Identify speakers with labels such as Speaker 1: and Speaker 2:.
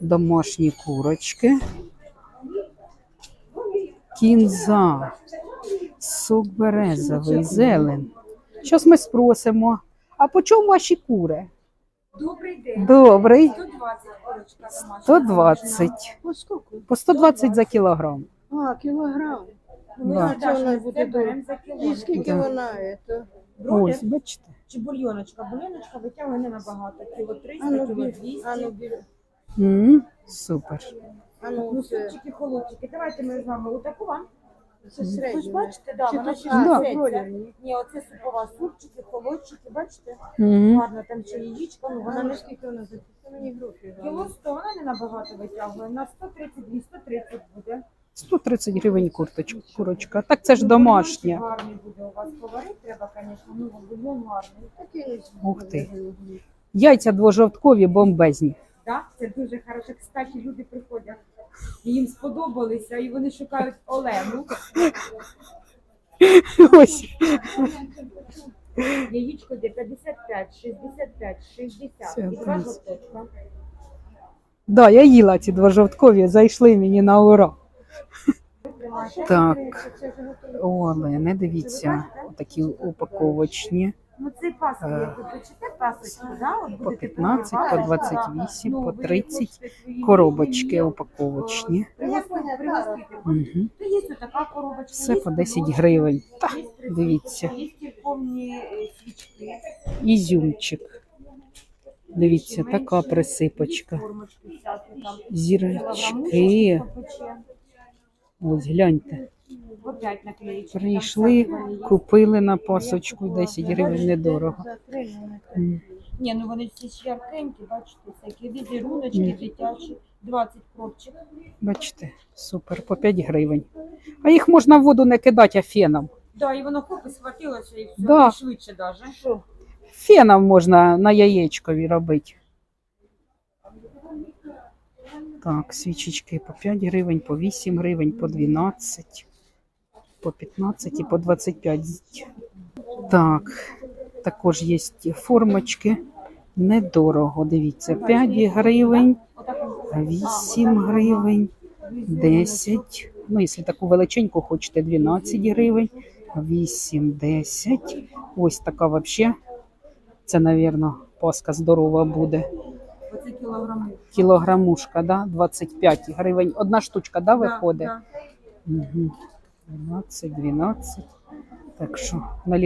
Speaker 1: домашні курочки, кінза, сок березовий, зелень. Зараз ми спросимо, а по чому ваші кури?
Speaker 2: Добрий день.
Speaker 1: Добрий.
Speaker 2: 120 корочка домашня.
Speaker 1: 120.
Speaker 3: По скільки?
Speaker 1: По 120 за кілограм.
Speaker 3: А, кілограм. Ну,
Speaker 1: Да.
Speaker 3: а це вона буде добре. І скільки
Speaker 1: Да.
Speaker 3: вона це?
Speaker 1: Ось, бачите.
Speaker 2: чи бульйоночка? Бульйоночка витягує не набагато. Кіло 300,
Speaker 3: А ну,
Speaker 2: кіло
Speaker 3: біль,
Speaker 2: 200.
Speaker 3: а ну, біль,
Speaker 1: М, Супер.
Speaker 3: а ну,
Speaker 2: Ну, супчики, холодчики. Давайте ми з вами отаку вам.
Speaker 3: це
Speaker 2: Ви ж
Speaker 3: середнє.
Speaker 2: бачите, да,
Speaker 3: Чи
Speaker 2: вона
Speaker 3: то
Speaker 2: ще
Speaker 1: Да.
Speaker 2: Ні, оце супова супчики, холодчики, бачите?
Speaker 1: М,
Speaker 2: Гарно, там ще яєчко, ну
Speaker 3: Вона
Speaker 2: вона
Speaker 3: не
Speaker 2: не
Speaker 3: скільки вона за це мені гроші.
Speaker 2: Кіло 100, вона не набагато витягує. На 132, 130 буде.
Speaker 1: 130 гривень курточка, курочка. Так це ж
Speaker 2: Ну,
Speaker 1: домашня.
Speaker 2: Гарний буде у вас поварити треба, звісно. Ну, бульйон гарний.
Speaker 1: Ух ти. Яйця двожовткові бомбезні.
Speaker 2: Так, це дуже хорошо. Кстати, люди приходять, і їм сподобалися, і вони шукають Олену.
Speaker 1: Ось.
Speaker 2: Яєчко де 55, 65, 60 і два жовточка.
Speaker 1: Да, я їла ці двожовткові, зайшли мені на ура. Так. Олени, дивіться, такі упаковочні.
Speaker 2: Ну, цей пасок,
Speaker 1: Е,
Speaker 2: як ви пасочку, да? От
Speaker 1: По
Speaker 2: будете
Speaker 1: 15, по
Speaker 2: пробувати,
Speaker 1: 28,
Speaker 2: да.
Speaker 1: по
Speaker 2: Ну, ви
Speaker 1: 30
Speaker 2: хочете свої
Speaker 1: коробочки упаковочні. Угу.
Speaker 2: То є така коробочка.
Speaker 1: Все
Speaker 2: є
Speaker 1: по 10 гривень. Та,
Speaker 2: є
Speaker 1: дивіться.
Speaker 2: Є церковні е, свічки.
Speaker 1: Ізюмчик. Дивіться, така присипочка. Зірочки. Ось гляньте. Прийшли, купили на пасочку 10 гривень недорого.
Speaker 2: Ні, ну вони всі ж яркенькі, бачите, всякі візеруночки дитячі, 20 пробчик.
Speaker 1: Бачите, супер, по 5 гривень. А їх можна в воду не кидати, а феном.
Speaker 2: Да, і воно хоп і схватилося і все,
Speaker 1: Да.
Speaker 2: і швидше даже.
Speaker 1: Феном можна на яєчкові робити. Так, свічечки по 5 гривень, по 8 гривень, по 12, по 15 і по 25. Так, також є формочки. Недорого, дивіться, 5 гривень, 8 гривень, 10. Ну, якщо таку величеньку хочете, 12 гривень, 8, 10. Ось така взагалі. Це, мабуть, паска здорова буде. Кілограмушка, да? 25 гривень. Одна штучка, да, виходить?
Speaker 2: Да,
Speaker 1: Угу. 12, 12. Так що на